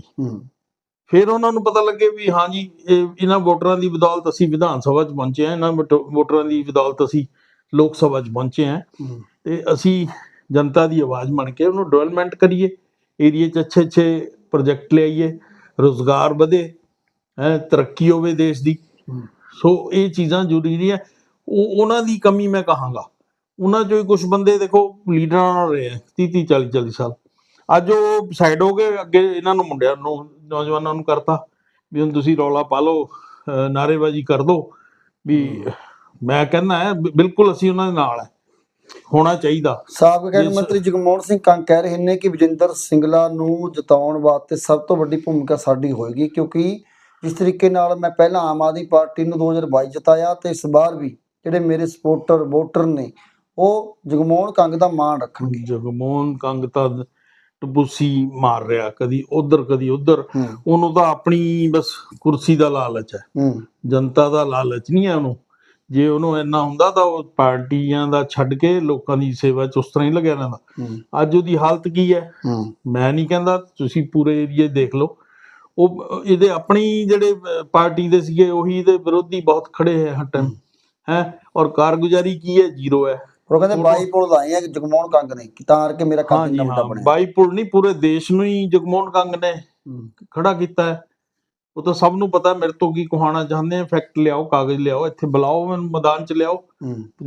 ਫਿਰ ਉਹਨਾਂ ਨੂੰ ਪਤਾ ਲੱਗੇ ਵੀ ਹਾਂ ਜੀ ਇਹ ਇਹਨਾਂ ਵੋਟਰਾਂ ਦੀ ਬਦੌਲਤ ਅਸੀਂ ਵਿਧਾਨ ਸਭਾ 'ਚ ਪਹੁੰਚੇ ਆ ਇਹਨਾਂ ਵੋਟ- ਵੋਟਰਾਂ ਦੀ ਬਦੌਲਤ ਅਸੀਂ ਲੋਕ ਸਭਾ 'ਚ ਪਹੁੰਚੇ ਆ ਤੇ ਅਸੀਂ ਜਨਤਾ ਦੀ ਆਵਾਜ਼ ਬਣ ਕੇ ਉਹਨੂੰ ਡਿਵੈਲਪਮੈਂਟ ਕਰੀਏ ਏਰੀਏ 'ਚ ਅੱਛੇ ਅੱਛੇ ਪ੍ਰੋਜੈਕਟ ਲਿਆਈਏ ਰੋਜ਼ਗਾਰ ਵਧੇ ਹੈ ਤਰੱਕੀ ਹੋਵੇ ਦੇਸ਼ ਦੀ। ਸੋ ਇਹ ਚੀਜ਼ਾਂ ਜ਼ਰੂਰੀ ਹੈ। ਉਹ ਉਹਨਾਂ ਦੀ ਕਮੀ ਮੈਂ ਕਹਾਂਗਾ। ਉਹਨਾਂ ਚੋਂ ਕੁਝ ਬੰਦੇ ਦੇਖੋ ਲੀਡਰਾਂ ਨਾਲ ਰਹੇ ਆ 30 30 40 40 ਸਾਲ। ਅੱਜ ਉਹ ਸਾਈਡ ਹੋ ਗਏ ਅੱਗੇ ਇਹਨਾਂ ਨੂੰ ਮੁੰਡਿਆਂ ਨੂੰ ਨੌਜਵਾਨਾਂ ਨੂੰ ਕਰਤਾ ਵੀ ਹੁਣ ਤੁਸੀਂ ਰੌਲਾ ਪਾ ਲਓ ਅਹ ਨਾਅਰੇਬਾਜ਼ੀ ਕਰ ਦਿਓ ਵੀ ਮੈਂ ਕਹਿੰਦਾ ਬਿਲਕੁਲ ਅਸੀਂ ਉਹਨਾਂ ਦੇ ਨਾਲ ਹੈ ਹੋਣਾ ਚਾਹੀਦਾ। ਸਾਬਕਾ ਕੈਬਨਿਟ ਮੰਤਰੀ ਜਗਮੋਹਨ ਸਿੰਘ ਕੰਗ ਕਹਿ ਰਹੇ ਨੇ ਕਿ ਵਿਜੇਂਦਰ ਸਿੰਗਲਾ ਨੂੰ ਜਿਤਾਉਣ ਵਾਸਤੇ ਸਭ ਤੋਂ ਵੱਡੀ ਭੂਮਿਕਾ ਸਾਡੀ ਹੋਏਗੀ ਕਿਉਂਕਿ ਜਿਸ ਤਰੀਕੇ ਨਾਲ ਮੈਂ ਪਹਿਲਾਂ ਆਮ ਆਦਮੀ ਪਾਰਟੀ ਨੂੰ 2022 ਜਿਤਾਇਆ ਤੇ ਇਸ ਵਾਰ ਵੀ ਜਿਹੜੇ ਮੇਰੇ ਸਪੋਰਟਰ ਵੋਟਰ ਨੇ ਉਹ ਜਗਮੋਹਨ ਕੰਗ ਦਾ ਮਾਣ ਰੱਖਣਗੇ। ਜਗਮੋਹਨ ਕੰਗ ਤਾਂ ਟਪੂਸੀ ਮਾਰ ਰਿਹਾ ਕਦੀ ਉਧਰ ਕਦੀ ਉਧਰ। ਉਹਨੂੰ ਤਾਂ ਆਪਣੀ ਬਸ ਕੁਰਸੀ ਦਾ ਲਾਲਚ ਹੈ। ਜਨਤਾ ਦਾ ਲਾਲਚ ਨਹੀਂ ਹੈ ਉਹਨੂੰ। ਜੇ ਉਹਨੂੰ ਇੰਨਾ ਹੁੰਦਾ ਤਾਂ ਉਹ ਪਾਰਟੀਆਂ ਦਾ ਛੱਡ ਕੇ ਲੋਕਾਂ ਦੀ ਸੇਵਾ 'ਚ ਉਸ ਤਰ੍ਹਾਂ ਹੀ ਲੱਗਿਆ ਰਹਿੰਦਾ। ਅੱਜ ਉਹਦੀ ਹਾਲਤ ਕੀ ਹੈ? ਮੈਂ ਨਹੀਂ ਕਹਿੰਦਾ ਤੁਸੀਂ ਪੂਰੇ ਏਰੀਏ ਦੇਖ ਲਓ। ਉਹ ਇਹਦੇ ਆਪਣੀ ਜਿਹੜੇ ਪਾਰਟੀ ਦੇ ਸੀਗੇ ਉਹੀ ਇਹਦੇ ਵਿਰੋਧੀ ਬਹੁਤ ਖੜੇ ਹੈ ਟਾਈਮ ਹੈ ਔਰ ਕਾਰਗੁਜ਼ਾਰੀ ਕੀ ਹੈ? ਜ਼ੀਰੋ ਹੈ। ਉਹ ਕਹਿੰਦੇ ਬਾਈ ਪੁਲ ਲਾਏ ਆ ਜਗਮੋਹਨ ਕੰਗ ਨੇ ਕਿ ਤਾਂ ਕਰਕੇ ਮੇਰਾ ਜੀ ਇੰਨਾ ਵੱਡਾ ਬਣਿਆ। ਬਾਈਪੁਲ ਨਹੀਂ ਪੂਰੇ ਦੇਸ਼ ਨੂੰ ਹੀ ਜਗਮੋਹਨ ਕੰਗ ਨੇ ਖੜਾ ਕੀਤਾ ਹੈ। ਉਹ ਤਾਂ ਸਭ ਨੂੰ ਪਤਾ ਮੇਰੇ ਤੋਂ ਕੀ ਕਹਾਣਾ ਚਾਹੁੰਦੇ ਆ ਫੈਕਟ ਲਿਆਓ ਕਾਗਜ਼ ਲਿਆਓ ਇੱਥੇ ਬੁਲਾਓ ਮੈਨੂੰ ਮੈਦਾਨ 'ਚ ਲਿਆਓ।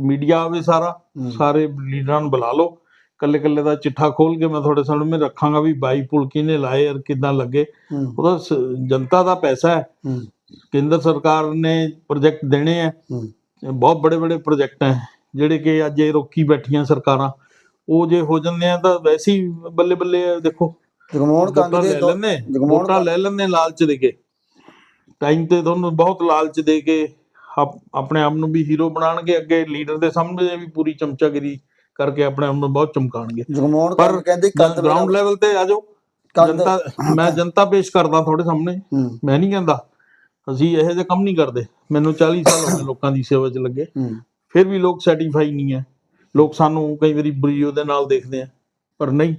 ਮੀਡੀਆ ਆਵੇ ਸਾਰਾ। ਸਾਰੇ ਲੀਡਰਾਂ ਨੂੰ ਬੁਲਾ ਲਓ। ਕੱਲੇ ਕੱਲੇ ਦਾ ਚਿੱਠਾ ਖੋਲ ਕੇ ਮੈਂ ਤੁਹਾਡੇ ਸਾਹਮਣੇ ਰੱਖਾਂਗਾ ਵੀ ਬਾਈ ਪੁਲ ਕਿਹਨੇ ਲਾਏ ਔਰ ਕਿੱਦਾਂ ਲੱਗੇ। ਉਹਦਾ ਜਨਤਾ ਦਾ ਪੈਸਾ ਹੈ। ਕੇਂਦਰ ਸਰਕਾਰ ਨੇ ਪ੍ਰੋਜੈਕਟ ਦੇਣੇ ਆ ਬਹੁਤ ਬੜੇ ਬੜੇ ਪ੍ਰੋਜੈਕਟ ਹੈ ਜਿਹੜੇ ਕਿ ਅੱਜ ਇਹ ਰੋਕੀ ਬੈਠੀਆਂ ਸਰਕਾਰਾਂ। ਉਹ ਜੇ ਹੋ ਜਾਂਦੇ ਆ ਤਾਂ ਵੈਸੇ ਹੀ ਬੱਲੇ ਬੱਲੇ ਦੇਖੋ। ਜਗਮੋਹਨ ਕੰਗ ਦੇ ਲੈ ਦੋ- ਲੈਂਦੇ ਜਗਮੋਹਨ ਲੈ ਲੈਂਦੇ ਲਾਲਚ ਦੇ ਕੇ। ਟਾਈਮ ਤੇ ਤੁਹਾਨੂੰ ਬਹੁਤ ਲਾਲਚ ਦੇ ਕੇ ਆਪ- ਆਪਣੇ ਆਪ ਨੂੰ ਵੀ ਹੀਰੋ ਬਣਾਉਣਗੇ ਅੱਗੇ ਲੀਡਰ ਦੇ ਸਾਹਮਣੇ ਵੀ ਪੂਰੀ ਚਮਚਾਗਿਰੀ ਕਰਕੇ ਆਪਣੇ ਆਪ ਨੂੰ ਬਹੁਤ ਚਮਕਾਉਣਗੇ। ਜਗਮੋਹਨ ਪਰ ਕੰਗ ਕਹਿੰਦੇ ਕੰਦ ਗਰਾਊਂਡ ਲੈਵਲ ਤੇ ਆ ਜਾਓ। ਜਨਤਾ ਮੈਂ ਜਨਤਾ ਪੇਸ਼ ਕਰਦਾ ਤੁਹਾਡੇ ਸਾਹਮਣੇ। ਮੈਂ ਨਹੀਂ ਕਹਿੰਦਾ। ਅਸੀਂ ਇਹੋ ਜਿਹੇ ਕੰਮ ਨਹੀਂ ਕਰਦੇ। ਮੈਨੂੰ 40 ਸਾਲ ਹੋ ਗਏ ਲੋਕਾਂ ਦੀ ਸੇਵਾ 'ਚ ਲੱਗੇ। ਫਿਰ ਵੀ ਲੋਕ ਸੈਟੀਸਫਾਈ ਨਹੀਂ ਹੈ। ਲੋਕ ਸਾਨੂੰ ਕਈ ਵਾਰੀ ਬੁਰੀ ਉਹਦੇ ਨਾਲ ਦੇਖਦੇ ਆ। ਪਰ ਨਹੀਂ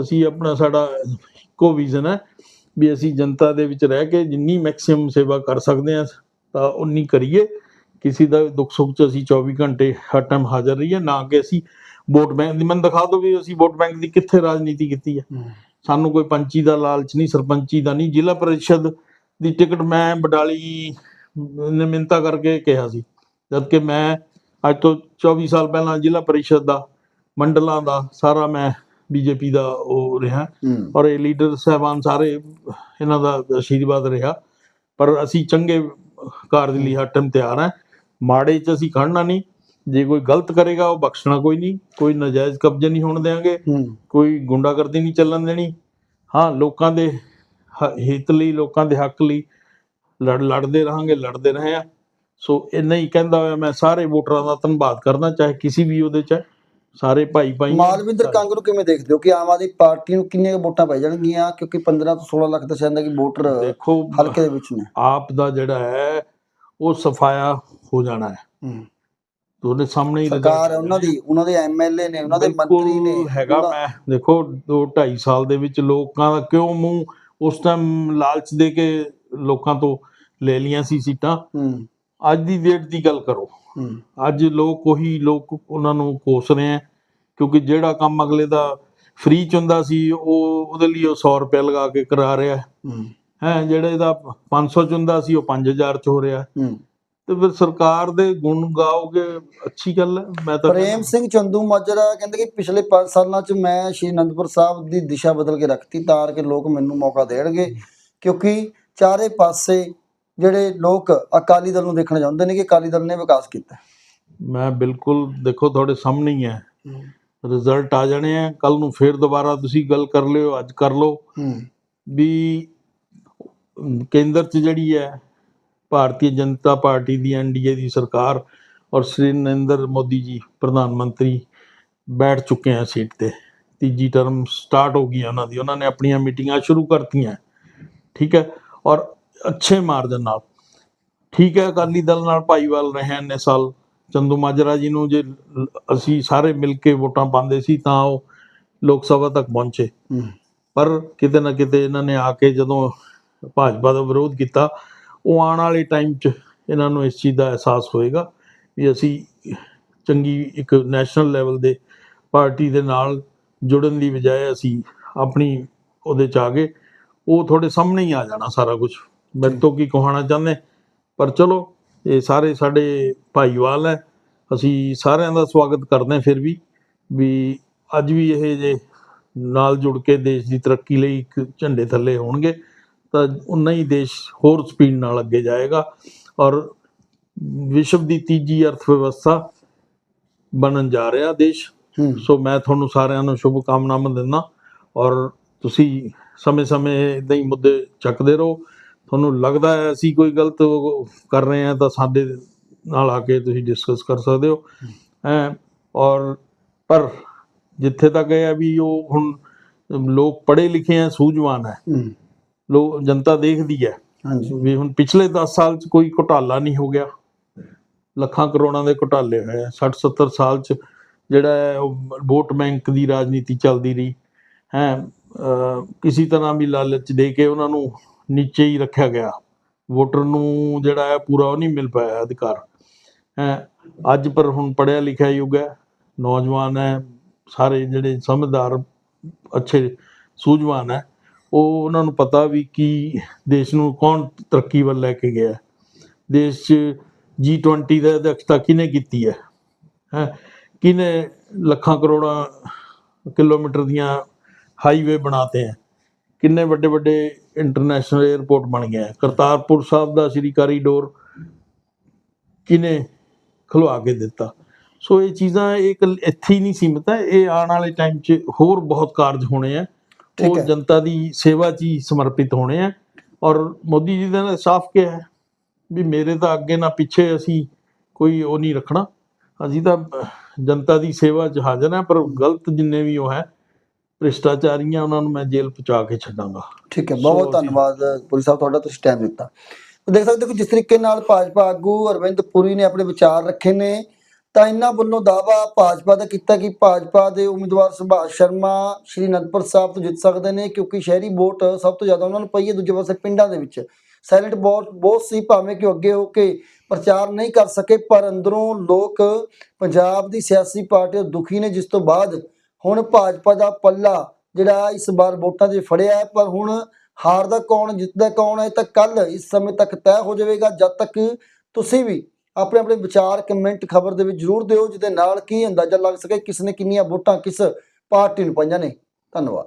ਅਸੀਂ ਆਪਣਾ ਸਾਡਾ ਇੱਕੋ ਵਿਜ਼ਨ ਹੈ ਵੀ ਅਸੀਂ ਜਨਤਾ ਦੇ ਵਿੱਚ ਰਹਿ ਕੇ ਜਿੰਨੀ ਮੈਕਸਿਮਮ ਸੇਵਾ ਕਰ ਸਕਦੇ ਆ ਤਾਂ ਉਨੀ ਕਰੀਏ। ਕਿਸੇ ਦਾ ਦੁੱਖ ਸੁੱਖ 'ਚ ਅਸੀਂ 24 ਘੰਟੇ ਹਰ ਟਾਈਮ ਹਾਜ਼ਰ ਰਹੀਏ। ਨਾ ਕਿ ਅਸੀਂ ਵੋਟ ਬੈਂਕ ਦੀ ਮੈਨੂੰ ਦਿਖਾ ਦਿਓ ਵੀ ਅਸੀਂ ਵੋਟ ਬੈਂਕ ਦੀ ਕਿੱਥੇ ਰਾਜਨੀਤੀ ਕੀਤੀ ਹੂੰ। ਸਾਨੂੰ ਕੋਈ ਪੰਚੀ ਦਾ ਲਾਲਚ ਨਹੀਂ ਸਰਪੰਚੀ ਦਾ ਨਹੀਂ ਜ਼ਿਲ੍ਹਾ ਪਰਿਸ਼ਦ ਦੀ ਟਿਕਟ ਮੈਂ ਬਡਾਲੀ ਨੇ ਮਿੰਤਾ ਕਰਕੇ ਕਿਹਾ ਸੀ। ਜਦ ਕਿ ਮੈਂ ਅੱਜ ਤੋਂ 24 ਸਾਲ ਪਹਿਲਾਂ ਜ਼ਿਲ੍ਹਾ ਪਰਿਸ਼ਦ ਦਾ ਮੰਡਲਾਂ ਦਾ ਸਾਰਾ ਮੈਂ ਬੀਜੇਪੀ ਦਾ ਉਹ ਰਿਹਾ। ਔਰ ਇਹ ਲੀਡਰ ਸਹਿਬਾਨ ਸਾਰੇ ਇਹਨਾਂ ਦਾ ਆਸ਼ੀਰਵਾਦ ਰਿਹਾ। ਪਰ ਅਸੀਂ ਚੰਗੇ ਕਾਰਜ ਲਈ ਹਰ ਟਾਈਮ ਤਿਆਰ ਹਾਂ। ਮਾੜੇ 'ਚ ਅਸੀਂ ਖੜਨਾ ਨਹੀਂ। ਜੇ ਕੋਈ ਗਲਤ ਕਰੇਗਾ ਉਹ ਬਖਸ਼ਣਾ ਕੋਈ ਨਹੀਂ। ਕੋਈ ਨਜਾਇਜ਼ ਕਬਜ਼ੇ ਨਹੀਂ ਹੋਣ ਦੇਵਾਂਗੇ ਹੂੰ। ਕੋਈ ਗੁੰਡਾਗਰਦੀ ਨਹੀਂ ਚੱਲਣ ਦੇਣੀ। ਹਾਂ ਲੋਕਾਂ ਦੇ ਹਿੱਤ ਲਈ ਲੋਕਾਂ ਦੇ ਹੱਕ ਲਈ ਲੜ ਲੜਦੇ ਰਹਾਂਗੇ ਲੜਦੇ ਰਹੇ ਆ ਸੋ ਇੰਨਾ ਹੀ ਕਹਿੰਦਾ ਹੋਇਆ ਮੈਂ ਸਾਰੇ ਵੋਟਰਾਂ ਦਾ ਧੰਨਵਾਦ ਕਰਦਾ ਚਾਹੇ ਕਿਸੇ ਵੀ ਉਹਦੇ ਚ। ਸਾਰੇ ਭਾਈ ਭਾਈ। ਮਾਲਵਿੰਦਰ ਕੰਗ ਨੂੰ ਕਿਵੇਂ ਦੇਖਦੇ ਹੋ ਕਿ ਆਮ ਆਦਮੀ ਪਾਰਟੀ ਨੂੰ ਕਿੰਨੀਆਂ ਕੁ ਵੋਟਾਂ ਪੈ ਜਾਣਗੀਆਂ ਕਿਉਂਕਿ 15 ਤੋਂ 16 ਲੱਖ ਤਾਂ ਸ਼ਾਇਦ ਕਿ ਵੋਟਰ ਦੇਖੋ ਹਲਕੇ ਦੇ ਵਿੱਚ ਨੇ ਆਪ ਦਾ ਜਿਹੜਾ ਹੈ ਉਹ ਸਫਾਇਆ ਹੋ ਜਾਣਾ ਹੈ ਹੂੰ। ਤੁਹਾਡੇ ਸਾਹਮਣੇ ਹੀ ਸਰਕਾਰ ਉਹਨਾਂ ਦੀ ਉਹਨਾਂ ਦੇ ਐਮਐਲਏ ਨੇ ਉਹਨਾਂ ਦੇ ਮੰਤਰੀ ਨੇ ਹੈਗਾ ਮੈਂ ਦੇਖੋ 2 2.5 ਸਾਲ ਦੇ ਵਿੱਚ ਲੋਕਾਂ ਦਾ ਕਿਉਂ ਮੂੰਹ ਉਸ ਟਾਈਮ ਲਾਲਚ ਦੇ ਕੇ ਲੋਕਾਂ ਤੋਂ ਲੈ ਲੀਆਂ ਸੀ ਸੀਟਾਂ। ਅੱਜ ਦੀ ਡੇਟ ਦੀ ਗੱਲ ਕਰੋ। ਅੱਜ ਲੋਕ ਉਹੀ ਲੋਕ ਉਹਨਾਂ ਨੂੰ ਕੋਸ ਰਹੇ ਆ ਕਿਉਂਕਿ ਜਿਹੜਾ ਕੰਮ ਅਗਲੇ ਦਾ ਫ੍ਰੀ ਚ ਹੁੰਦਾ ਸੀ ਉਹ ਉਹਦੇ ਲਈ ਉਹ 100 ਰੁਪਏ ਲਗਾ ਕੇ ਕਰਾ ਰਿਹਾ ਹੂੰ। ਹੈ। ਜਿਹੜੇ ਇਹਦਾ 500 ਚ ਹੁੰਦਾ ਸੀ ਉਹ 5000 ਚ ਹੋ ਰਿਹਾ ਹੂੰ। ਤੇ ਫਿਰ ਸਰਕਾਰ ਦੇ ਗੁਣ ਗਾਓਗੇ ਅੱਛੀ ਗੱਲ ਹੈ ਮੈਂ ਤਾਂ ਪ੍ਰੇਮ ਸਿੰਘ ਚੰਦੂ ਮਾਜਰਾ ਕਹਿੰਦੇ ਕਿ ਪਿਛਲੇ 5 ਸਾਲਾਂ ਚ ਮੈਂ ਸ਼੍ਰੀ ਅਨੰਦਪੁਰ ਸਾਹਿਬ ਦੀ ਦਿਸ਼ਾ ਬਦਲ ਕੇ ਰੱਖਤੀ ਤਾਂ ਕਿ ਲੋਕ ਮੈਨੂੰ ਮੌਕਾ ਦੇਣਗੇ ਕਿਉਂਕਿ ਚਾਰੇ ਪਾਸੇ ਜਿਹੜੇ ਲੋਕ ਅਕਾਲੀ ਦਲ ਨੂੰ ਦੇਖਣਾ ਚਾਹੁੰਦੇ ਨੇ ਕਿ ਅਕਾਲੀ ਦਲ ਨੇ ਵਿਕਾਸ ਕੀਤਾ। ਮੈਂ ਬਿਲਕੁਲ ਦੇਖੋ ਤੁਹਾਡੇ ਸਾਹਮਣੇ ਹੀ ਹੈ। ਰਿਜ਼ਲਟ ਆ ਜਾਣੇ ਆ ਕੱਲ ਨੂੰ ਫੇਰ ਦੁਬਾਰਾ ਤੁਸੀਂ ਗੱਲ ਕਰ ਲਿਓ ਅੱਜ ਕਰ ਲਓ। ਵੀ ਕੇਂਦਰ 'ਚ ਜਿਹੜੀ ਹੈ ਭਾਰਤੀ ਜਨਤਾ ਪਾਰਟੀ ਦੀ ਐਨਡੀਏ ਦੀ ਸਰਕਾਰ ਔਰ ਸ੍ਰੀ ਨਰਿੰਦਰ ਮੋਦੀ ਜੀ ਪ੍ਰਧਾਨ ਮੰਤਰੀ ਬੈਠ ਚੁੱਕੇ ਆ ਸੀਟ ਤੇ। ਤੀਜੀ ਟਰਮ ਸਟਾਰਟ ਹੋ ਗਈ ਉਹਨਾਂ ਦੀ। ਉਹਨਾਂ ਨੇ ਆਪਣੀਆਂ ਮੀਟਿੰਗਾਂ ਸ਼ੁਰੂ ਕਰਤੀਆਂ। ਠੀਕ ਹੈ? ਔਰ ਅੱਛੇ ਮਾਰਜਨ ਨਾਲ। ਠੀਕ ਹੈ ਅਕਾਲੀ ਦਲ ਨਾਲ ਭਾਈਵਾਲ ਰਹੇ ਇੰਨੇ ਸਾਲ। ਚੰਦੂ ਮਾਜਰਾ ਜੀ ਨੂੰ ਜੇ ਅਸੀਂ ਸਾਰੇ ਮਿਲ ਕੇ ਵੋਟਾਂ ਪਾਉਂਦੇ ਸੀ ਤਾਂ ਉਹ ਲੋਕ ਸਭਾ ਤੱਕ ਪਹੁੰਚੇ। ਪਰ ਕਿਤੇ ਨਾ ਕਿਤੇ ਇਹਨਾਂ ਨੇ ਆ ਕੇ ਜਦੋਂ ਭਾਜਪਾ ਦਾ ਵਿਰੋਧ ਕੀਤਾ ਉਹ ਆਉਣ ਵਾਲੇ ਟਾਈਮ 'ਚ ਇਹਨਾਂ ਨੂੰ ਇਸ ਚੀਜ਼ ਦਾ ਅਹਿਸਾਸ ਹੋਏਗਾ ਵੀ ਅਸੀਂ ਚੰਗੀ ਇੱਕ ਨੈਸ਼ਨਲ ਲੈਵਲ ਦੇ ਪਾਰਟੀ ਦੇ ਨਾਲ ਜੁੜਨ ਦੀ ਬਜਾਏ ਅਸੀਂ ਆਪਣੀ ਉਹਦੇ 'ਚ ਆ ਗਏ। ਉਹ ਤੁਹਾਡੇ ਸਾਹਮਣੇ ਹੀ ਆ ਜਾਣਾ ਸਾਰਾ ਕੁਝ ਮੇਰੇ ਤੋਂ ਕੀ ਕਹਾਣਾ ਚਾਹੁੰਦੇ? ਪਰ ਚਲੋ, ਇਹ ਸਾਰੇ ਸਾਡੇ ਭਾਈਵਾਲ ਹੈ। ਅਸੀਂ ਸਾਰਿਆਂ ਦਾ ਸਵਾਗਤ ਕਰਦੇ ਹਾਂ ਫਿਰ ਵੀ ਵੀ ਅੱਜ ਵੀ ਇਹ ਜੇ ਨਾਲ ਜੁੜ ਕੇ ਦੇਸ਼ ਦੀ ਤਰੱਕੀ ਲਈ ਇੱਕ ਝੰਡੇ ਥੱਲੇ ਹੋਣਗੇ। ਤਾਂ ਉਨਾ ਹੀ ਦੇਸ਼ ਹੋਰ ਸਪੀਡ ਨਾਲ ਅੱਗੇ ਜਾਏਗਾ ਔਰ ਵਿਸ਼ਵ ਦੀ ਤੀਜੀ ਅਰਥ ਵਿਵਸਥਾ ਬਣਨ ਜਾ ਰਿਹਾ ਦੇਸ਼। ਸੋ ਮੈਂ ਤੁਹਾਨੂੰ ਸਾਰਿਆਂ ਨੂੰ ਸ਼ੁਭ ਕਾਮਨਾਵਾਂ ਦਿੰਦਾ ਔਰ ਤੁਸੀਂ ਸਮੇਂ-ਸਮੇਂ ਇਦਾਂ ਹੀ ਮੁੱਦੇ ਚੱਕਦੇ ਰਹੋ। ਤੁਹਾਨੂੰ ਲੱਗਦਾ ਹੈ ਅਸੀਂ ਕੋਈ ਗਲਤ ਕਰ ਰਹੇ ਹਾਂ ਤਾਂ ਸਾਡੇ ਨਾਲ ਆ ਕੇ ਤੁਸੀਂ ਡਿਸਕਸ ਕਰ ਸਕਦੇ ਹੋ। ਹੈਂ। ਔਰ ਪਰ ਜਿੱਥੇ ਤੱਕ ਇਹ ਹੈ ਵੀ ਉਹ ਹੁਣ ਲੋਕ ਪੜ੍ਹੇ ਲਿਖੇ ਆ ਸੂਝਵਾਨ ਹੈ। ਲੋਕ ਜਨਤਾ ਦੇਖਦੀ ਹੈ। ਹਾਂਜੀ। ਵੀ ਹੁਣ ਪਿਛਲੇ 10 ਸਾਲ ਚ ਕੋਈ ਘੁਟਾਲਾ ਨਹੀਂ ਹੋ ਗਿਆ। ਲੱਖਾਂ ਕਰੋੜਾਂ ਦੇ ਘੁਟਾਲੇ ਹੋਏ ਆ। 60 70 ਸਾਲ ਚ ਜਿਹੜਾ ਹੈ ਉਹ ਵੋਟ ਬੈਂਕ ਦੀ ਰਾਜਨੀਤੀ ਚੱਲਦੀ ਰਹੀ। ਹੈ ਕਿਸੇ ਤਰ੍ਹਾਂ ਵੀ ਲਾਲਚ ਦੇ ਕੇ ਉਹਨਾਂ ਨੂੰ ਨੀਚੇ ਹੀ ਰੱਖਿਆ ਗਿਆ। ਵੋਟਰ ਨੂੰ ਜਿਹੜਾ ਹੈ ਪੂਰਾ ਉਹ ਨਹੀਂ ਮਿਲ ਪਾਇਆ ਅਧਿਕਾਰ। ਹੈ ਅੱਜ ਪਰ ਹੁਣ ਪੜਿਆ ਲਿਖਿਆ ਯੁੱਗ ਹੈ। ਨੌਜਵਾਨ ਹੈ ਸਾਰੇ ਜਿਹੜੇ ਸਮਝਦਾਰ ਅੱਛੇ ਸੂਝਵਾਨ ਹੈ। ਉਹ ਉਹਨਾਂ ਨੂੰ ਪਤਾ ਵੀ ਕੀ ਦੇਸ਼ ਨੂੰ ਕੌਣ ਤਰੱਕੀ ਵੱਲ ਲੈ ਕੇ ਗਿਆ ਦੇਸ਼ 'ਚ G20 ਦਾ ਅਧਿਕਸ਼ਤਾ ਕਿਹਨੇ ਕੀਤੀ ਹੈ? ਹੈ? ਕਿਹਨੇ ਲੱਖਾਂ ਕਰੋੜਾਂ ਕਿਲੋਮੀਟਰ ਦੀਆਂ ਹਾਈਵੇ ਬਣਾਤੇ ਹੈ? ਕਿੰਨੇ ਵੱਡੇ ਵੱਡੇ ਇੰਟਰਨੈਸ਼ਨਲ 에ਅਰਪੋਰਟ ਬਣ ਗਏ ਹੈ? ਕਰਤਾਰਪੁਰ ਸਾਹਿਬ ਦਾ ਸ਼੍ਰੀ ਕਾਰੀਡੋਰ ਕਿਹਨੇ ਖਲਵਾ ਕੇ ਦਿੱਤਾ? ਸੋ ਇਹ ਚੀਜ਼ਾਂ ਇੱਕ ਇੱਥੇ ਹੀ ਨਹੀਂ ਸੀਮਿਤ ਹੈ। ਇਹ ਆਉਣ ਵਾਲੇ ਟਾਈਮ 'ਚ ਹੋਰ ਬਹੁਤ ਕਾਰਜ ਹੋਣੇ ਆ ਉਹ। ਜਨਤਾ ਦੀ ਸੇਵਾ 'ਚ ਹੀ ਸਮਰਪਿਤ ਹੋਣੇ ਆ। ਔਰ ਮੋਦੀ ਜੀ ਨੇ ਸਾਫ਼ ਕਿਹਾ ਹੈ ਵੀ ਮੇਰੇ ਤਾਂ ਅੱਗੇ ਨਾ ਪਿੱਛੇ ਅਸੀਂ ਕੋਈ ਉਹ ਨਹੀਂ ਰੱਖਣਾ। ਅਸੀਂ ਤਾਂ ਜਨਤਾ ਦੀ ਸੇਵਾ 'ਚ ਹਾਜ਼ਰ ਹਾਂ ਪਰ ਗਲਤ ਜਿੰਨੇ ਵੀ ਉਹ ਹੈ ਭ੍ਰਿਸ਼ਟਾਚਾਰੀਆਂ ਉਹਨਾਂ ਨੂੰ ਮੈਂ ਜੇਲ੍ਹ ਪਹੁੰਚਾ ਕੇ ਛੱਡਾਂਗਾ। ਠੀਕ ਹੈ ਬਹੁਤ ਧੰਨਵਾਦ ਪੁਰੀ ਸਾਹਿਬ ਤੁਹਾਡਾ ਤੁਸੀਂ ਟਾਈਮ ਦਿੱਤਾ। ਦੇਖ ਸਕਦੇ ਹੋ ਕਿ ਜਿਸ ਤਰੀਕੇ ਨਾਲ ਭਾਜਪਾ ਆਗੂ ਅਰਵਿੰਦ ਪੁਰੀ ਨੇ ਆਪਣੇ ਵਿਚਾਰ ਰੱਖੇ ਨੇ ਤਾਂ ਇਹਨਾਂ ਵੱਲੋਂ ਦਾਵਾ ਭਾਜਪਾ ਦਾ ਕੀਤਾ ਕਿ ਭਾਜਪਾ ਦੇ ਉਮੀਦਵਾਰ ਸੁਭਾਸ਼ ਸ਼ਰਮਾ, ਸ਼੍ਰੀ ਅਨੰਦਪੁਰ ਸਾਹਿਬ ਤੋਂ ਜਿੱਤ ਸਕਦੇ ਨੇ, ਕਿਉਂਕਿ ਸ਼ਹਿਰੀ ਵੋਟ ਸਭ ਤੋਂ ਜ਼ਿਆਦਾ ਉਹਨਾਂ ਨੂੰ ਪਈ ਹੈ ਦੂਜੇ ਪਾਸੇ ਪਿੰਡਾਂ ਦੇ ਵਿੱਚ। ਸਾਇਲੈਂਟ ਵੋਟ ਬਹੁਤ ਸੀ, ਭਾਵੇਂ ਕਿ ਉਹ ਅੱਗੇ ਹੋ ਕੇ ਪ੍ਰਚਾਰ ਨਹੀਂ ਕਰ ਸਕੇ, ਪਰ ਅੰਦਰੋਂ ਲੋਕ ਪੰਜਾਬ ਦੀ ਸਿਆਸੀ ਪਾਰਟੀ ਤੋਂ ਦੁਖੀ ਨੇ, ਜਿਸ ਤੋਂ ਬਾਅਦ ਹੁਣ ਭਾਜਪਾ ਦਾ ਪੱਲਾ ਜਿਹੜਾ ਇਸ ਵਾਰ ਵੋਟਾਂ 'ਚ ਫੜਿਆ ਹੈ, ਪਰ ਹੁਣ ਹਾਰਦਾ ਕੌਣ, ਜਿੱਤਦਾ ਕੌਣ ਹੈ ਤਾਂ ਕੱਲ ਇਸ ਸਮੇਂ ਤੱਕ ਤੈਅ ਹੋ ਜਾਵੇਗਾ, ਜਦ ਤੱਕ ਤੁਸੀਂ ਵੀ ਆਪਣੇ ਆਪਣੇ ਵਿਚਾਰ ਕਮੈਂਟ ਖਬਰ ਦੇ ਵਿੱਚ ਜਰੂਰ ਦਿਓ, ਜਿਹਦੇ ਨਾਲ ਕੀ ਅੰਦਾਜ਼ਾ ਲੱਗ ਸਕੇ, ਕਿਸ ਨੇ ਕਿੰਨੀਆਂ ਵੋਟਾਂ ਕਿਸ ਪਾਰਟੀ ਨੂੰ ਪਾਈਆਂ ਨੇ। ਧੰਨਵਾਦ।